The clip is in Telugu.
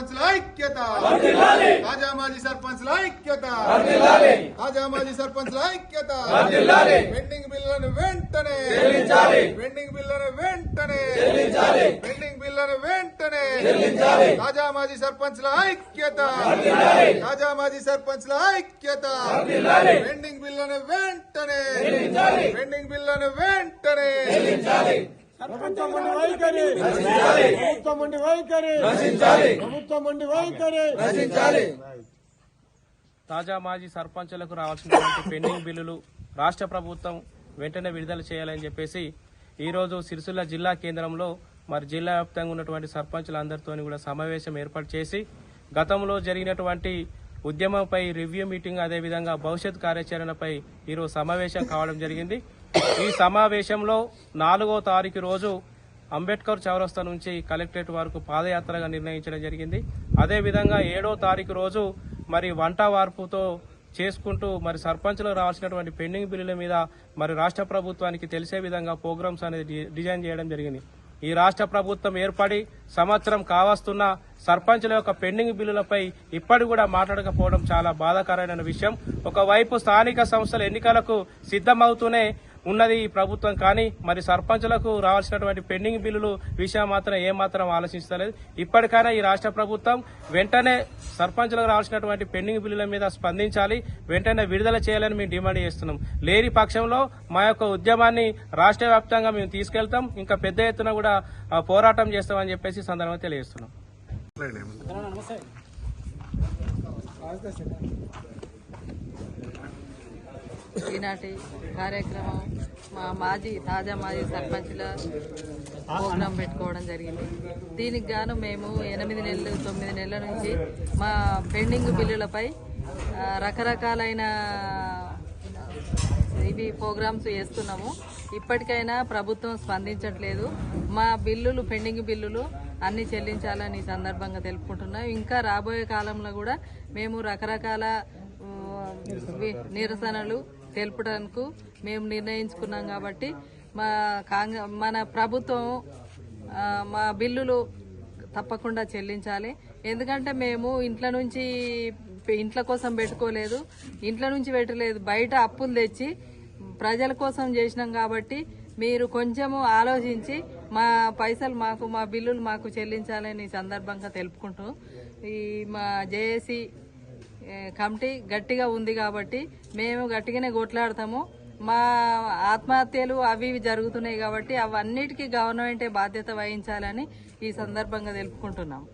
సర్పంచ్ల ఐక్యత తాజా మాజీ సర్పంచ్ల ఐక్యత తాజా మాజీ సర్పంచ్ల ఐక్యత పెండింగ్ బిల్లులను వెంటనే పెండింగ్ బిల్లులను వెంటనే పెండింగ్ బిల్లులను వెంటనే తాజా మాజీ సర్పంచ్ల ఐక్యత తాజా మాజీ సర్పంచ్ల ఐక్యత పెండింగ్ బిల్లులను వెంటనే పెండింగ్ బిల్లులను వెంటనే ప్రభుత్వం ఉండి వైఖరి. ప్రభుత్వం ఉండి వైఖరి. ప్రభుత్వం ఉండి వైఖరి. తాజా మాజీ సర్పంచులకు రావాల్సినటువంటి పెండింగ్ బిల్లులు రాష్ట్ర ప్రభుత్వం వెంటనే విడుదల చేయాలని చెప్పేసి ఈరోజు సిరిసిల్ల జిల్లా కేంద్రంలో మరి జిల్లా వ్యాప్తంగా ఉన్నటువంటి సర్పంచులందరితో కూడా సమావేశం ఏర్పాటు చేసి గతంలో జరిగినటువంటి ఉద్యమంపై రివ్యూ మీటింగ్ అదేవిధంగా భవిష్యత్ కార్యాచరణపై ఈరోజు సమావేశం కావడం జరిగింది. ఈ సమావేశంలో నాలుగో తారీఖు రోజు అంబేద్కర్ చౌరస్తా నుంచి కలెక్టరేట్ వరకు పాదయాత్రగా నిర్ణయించడం జరిగింది. అదేవిధంగా ఏడో తారీఖు రోజు మరి వంట వార్పుతో చేసుకుంటూ మరి సర్పంచ్లో రావాల్సినటువంటి పెండింగ్ బిల్లుల మీద మరి రాష్ట్ర ప్రభుత్వానికి తెలిసే విధంగా ప్రోగ్రామ్స్ అనేది డి- డిజైన్ చేయడం జరిగింది. ఈ రాష్ట్ర ప్రభుత్వం ఏర్పడి సంవత్సరం కావస్తున్న సర్పంచుల యొక్క పెండింగ్ బిల్లులపై ఇప్పటి కూడా మాట్లాడకపోవడం చాలా బాధాకరమైన విషయం. ఒకవైపు స్థానిక సంస్థల ఎన్నికలకు సిద్ధమవుతూనే ఉన్నది ఈ ప్రభుత్వం కానీ మరి సర్పంచులకు రావాల్సినటువంటి పెండింగ్ బిల్లులు విషయం మాత్రం ఏమాత్రం ఆలోచించలేదు. ఇప్పటికైనా ఈ రాష్ట్ర ప్రభుత్వం వెంటనే సర్పంచులకు రావాల్సినటువంటి పెండింగ్ బిల్లుల మీద స్పందించాలి. వెంటనే విడుదల చేయాలని మేము డిమాండ్ చేస్తున్నాం. లేని పక్షంలో మా యొక్క ఉద్యమాన్ని రాష్ట్ర వ్యాప్తంగా మేము తీసుకెళ్తాం. ఇంకా పెద్ద ఎత్తున కూడా పోరాటం చేస్తామని చెప్పేసి సందర్భంగా తెలియజేస్తున్నాం. ఈనాటి కార్యక్రమం మా మాజీ తాజా మాజీ సర్పంచ్ల ప్రోగ్రాం పెట్టుకోవడం జరిగింది. దీనికి గాను మేము ఎనిమిది నెలలు తొమ్మిది నెలల నుంచి మా పెండింగ్ బిల్లులపై రకరకాలైన ఇవి ప్రోగ్రామ్స్ చేస్తున్నాము. ఇప్పటికైనా ప్రభుత్వం స్పందించట్లేదు. మా బిల్లులు పెండింగ్ బిల్లులు అన్ని చెల్లించాలని ఈ సందర్భంగా తెలుపుకుంటున్నాం. ఇంకా రాబోయే కాలంలో కూడా మేము రకరకాల నిరసనలు తెలుపడానికి మేము నిర్ణయించుకున్నాం కాబట్టి మా కాంగ్రె మన ప్రభుత్వం మా బిల్లులు తప్పకుండా చెల్లించాలి. ఎందుకంటే మేము ఇంట్లో నుంచి ఇంట్ల కోసం పెట్టుకోలేదు. ఇంట్లో నుంచి పెట్టలేదు. బయట అప్పులు తెచ్చి ప్రజల కోసం చేసినాం కాబట్టి మీరు కొంచెము ఆలోచించి మా పైసలు మాకు మా బిల్లులు మాకు చెల్లించాలని ఈ సందర్భంగా తెలుపుకుంటూ ఈ మా జేఏసీ కమిటీ గట్టిగా ఉంది కాబట్టి మేము గట్టిగానే కొట్లాడతాము. మా ఆత్మహత్యలు అవి ఇవి జరుగుతున్నాయి కాబట్టి అవన్నిటికీ గవర్నమెంటే బాధ్యత వహించాలని ఈ సందర్భంగా తెలుపుకుంటున్నాము.